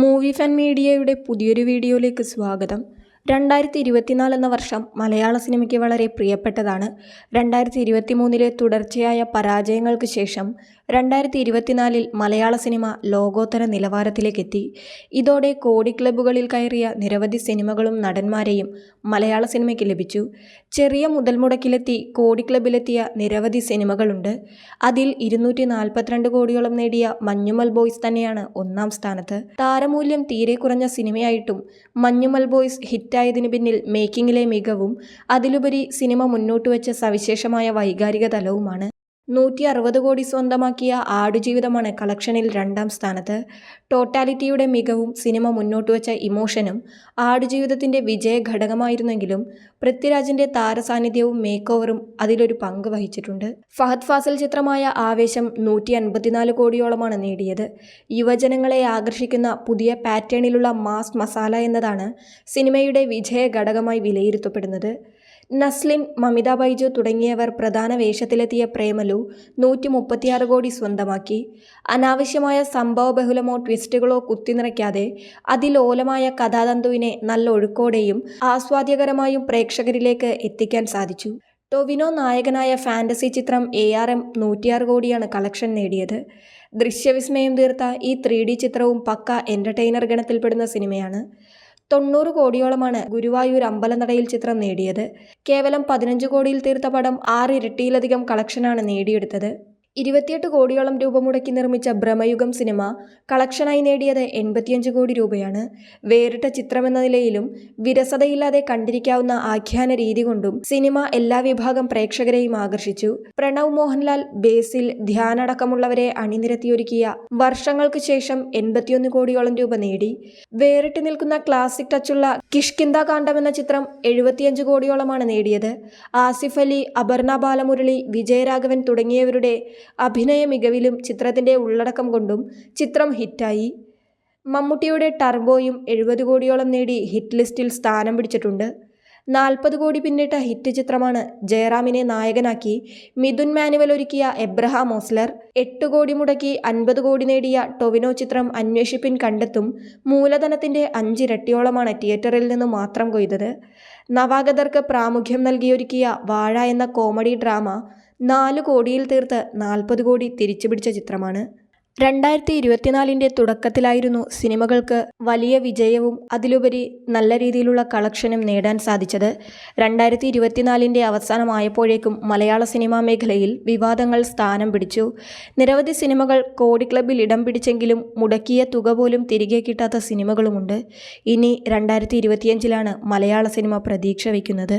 Movie fan മീഡിയയുടെ പുതിയൊരു വീഡിയോയിലേക്ക് സ്വാഗതം. രണ്ടായിരത്തി ഇരുപത്തിനാല് എന്ന വർഷം മലയാള സിനിമയ്ക്ക് വളരെ പ്രിയപ്പെട്ടതാണ്. രണ്ടായിരത്തി ഇരുപത്തി മൂന്നിലെ തുടർച്ചയായ പരാജയങ്ങൾക്ക് ശേഷം രണ്ടായിരത്തി ഇരുപത്തിനാലിൽ മലയാള സിനിമ ലോകോത്തര നിലവാരത്തിലേക്കെത്തി. ഇതോടെ കോടി ക്ലബ്ബുകളിൽ കയറിയ നിരവധി സിനിമകളും നടന്മാരെയും മലയാള സിനിമയ്ക്ക് ലഭിച്ചു. ചെറിയ മുതൽ മുടക്കിലെത്തി കോടി ക്ലബ്ബിലെത്തിയ നിരവധി സിനിമകളുണ്ട്. അതിൽ ഇരുന്നൂറ്റി നാൽപ്പത്തിരണ്ട് കോടിയോളം നേടിയ മഞ്ഞുമൽ ബോയ്സ് തന്നെയാണ് ഒന്നാം സ്ഥാനത്ത്. താരമൂല്യം തീരെ കുറഞ്ഞ സിനിമയായിട്ടും മഞ്ഞുമൽ ബോയ്സ് ഹിറ്റായതിനു പിന്നിൽ മേക്കിങ്ങിലെ മികവും അതിലുപരി സിനിമ മുന്നോട്ട് വെച്ച സവിശേഷമായ വൈകാരിക തലവുമാണ്. നൂറ്റി അറുപത് കോടി സ്വന്തമാക്കിയ ആടുജീവിതമാണ് കളക്ഷനിൽ രണ്ടാം സ്ഥാനത്ത്. ടോട്ടാലിറ്റിയുടെ മികവും സിനിമ മുന്നോട്ട് വെച്ച ഇമോഷനും ആടുജീവിതത്തിന്റെ വിജയ ഘടകമായിരുന്നെങ്കിലും പൃഥ്വിരാജിന്റെ താരസാന്നിധ്യവും മേക്ക് ഓവറും അതിലൊരു പങ്ക് വഹിച്ചിട്ടുണ്ട്. ഫഹദ് ഫാസിൽ ചിത്രമായ ആവേശം നൂറ്റി അൻപത്തിനാല് കോടിയോളമാണ് നേടിയത്. യുവജനങ്ങളെ ആകർഷിക്കുന്ന പുതിയ പാറ്റേണിലുള്ള മാസ് മസാല എന്നതാണ് സിനിമയുടെ വിജയ ഘടകമായി വിലയിരുത്തപ്പെടുന്നത്. നസ്ലിൻ മമിത ബൈജു തുടങ്ങിയവർ പ്രധാന വേഷത്തിലെത്തിയ പ്രേമലു നൂറ്റി മുപ്പത്തിയാറ് കോടി സ്വന്തമാക്കി. അനാവശ്യമായ സംഭവബഹുലമോ ട്വിസ്റ്റുകളോ കുത്തിനിറയ്ക്കാതെ അതിലോലമായ കഥാതന്തുവിനെ നല്ല ഒഴുക്കോടെയും ആസ്വാദ്യകരമായും പ്രേക്ഷകരിലേക്ക് എത്തിക്കാൻ സാധിച്ചു. ടൊവിനോ നായകനായ ഫാന്റസി ചിത്രം എ ആർ എം നൂറ്റിയാറ് കോടിയാണ് കളക്ഷൻ നേടിയത്. ദൃശ്യവിസ്മയം തീർത്ത ഈ ത്രീ ചിത്രവും പക്ക എന്റർടൈനർ ഗണത്തിൽപ്പെടുന്ന സിനിമയാണ്. തൊണ്ണൂറ് കോടിയോളമാണ് ഗുരുവായൂർ അമ്പലനടയിൽ ചിത്രം നേടിയത്. കേവലം പതിനഞ്ച് കോടിയിൽ തീർത്ത പടം ആറിരട്ടിയിലധികം കളക്ഷനാണ് നേടിയെടുത്തത്. ഇരുപത്തിയെട്ട് കോടിയോളം രൂപ മുടക്കി നിർമ്മിച്ച ഭ്രമയുഗം സിനിമ കളക്ഷനായി നേടിയത് എൺപത്തിയഞ്ച് കോടി രൂപയാണ്. വേറിട്ട ചിത്രമെന്ന നിലയിലും വിരസതയില്ലാതെ കണ്ടിരിക്കാവുന്ന ആഖ്യാന രീതി കൊണ്ടും സിനിമ എല്ലാ വിഭാഗം പ്രേക്ഷകരെയും ആകർഷിച്ചു. പ്രണവ് മോഹൻലാൽ ബേസിൽ ധ്യാനടക്കമുള്ളവരെ അണിനിരത്തിയൊരുക്കിയ വർഷങ്ങൾക്ക് ശേഷം എൺപത്തിയൊന്ന് കോടിയോളം രൂപ നേടി. വേറിട്ട് നിൽക്കുന്ന ക്ലാസിക് ടച്ചുള്ള കിഷ്കിന്ദ കാണ്ഡം എന്ന ചിത്രം എഴുപത്തിയഞ്ച് കോടിയോളമാണ് നേടിയത്. ആസിഫ് അലി അപർണ ബാലമുരളി വിജയരാഘവൻ തുടങ്ങിയവരുടെ അഭിനയ മികവിലും ചിത്രത്തിന്റെ ഉള്ളടക്കം കൊണ്ടും ചിത്രം ഹിറ്റായി. മമ്മൂട്ടിയുടെ ടർബോയും എഴുപത് കോടിയോളം നേടി ഹിറ്റ് ലിസ്റ്റിൽ സ്ഥാനം പിടിച്ചിട്ടുണ്ട്. നാൽപ്പത് കോടി പിന്നിട്ട ഹിറ്റ് ചിത്രമാണ് ജയറാമിനെ നായകനാക്കി. മിഥുൻ മാനുവൽ ഒരുക്കിയ എബ്രഹാം ഓസ്ലർ എട്ട് കോടി മുടക്കി അൻപത് കോടി നേടിയ ടൊവിനോ ചിത്രം അന്വേഷിപ്പിൻ കണ്ടെത്തും മൂലധനത്തിന്റെ അഞ്ചിരട്ടിയോളമാണ് തിയേറ്ററിൽ നിന്ന് മാത്രം കൊയ്തത്. നവാഗതർക്ക് പ്രാമുഖ്യം നൽകിയൊരുക്കിയ വാഴ എന്ന കോമഡി ഡ്രാമ നാല് കോടിയിൽ തീർത്ത് നാൽപ്പത് കോടി തിരിച്ചുപിടിച്ച ചിത്രമാണ്. രണ്ടായിരത്തി ഇരുപത്തിനാലിന്റെ തുടക്കത്തിലായിരുന്നു സിനിമകൾക്ക് വലിയ വിജയവും അതിലുപരി നല്ല രീതിയിലുള്ള കളക്ഷനും നേടാൻ സാധിച്ചത്. രണ്ടായിരത്തി ഇരുപത്തിനാലിന്റെ അവസാനമായപ്പോഴേക്കും മലയാള സിനിമാ മേഖലയിൽ വിവാദങ്ങൾ സ്ഥാനം പിടിച്ചു. നിരവധി സിനിമകൾ കോടി ക്ലബിൽ ഇടം പിടിച്ചെങ്കിലും മുടക്കിയ തുക പോലും തിരികെ കിട്ടാത്ത സിനിമകളുമുണ്ട്. ഇനി രണ്ടായിരത്തി ഇരുപത്തിയഞ്ചിലാണ് മലയാള സിനിമ പ്രതീക്ഷ വയ്ക്കുന്നത്.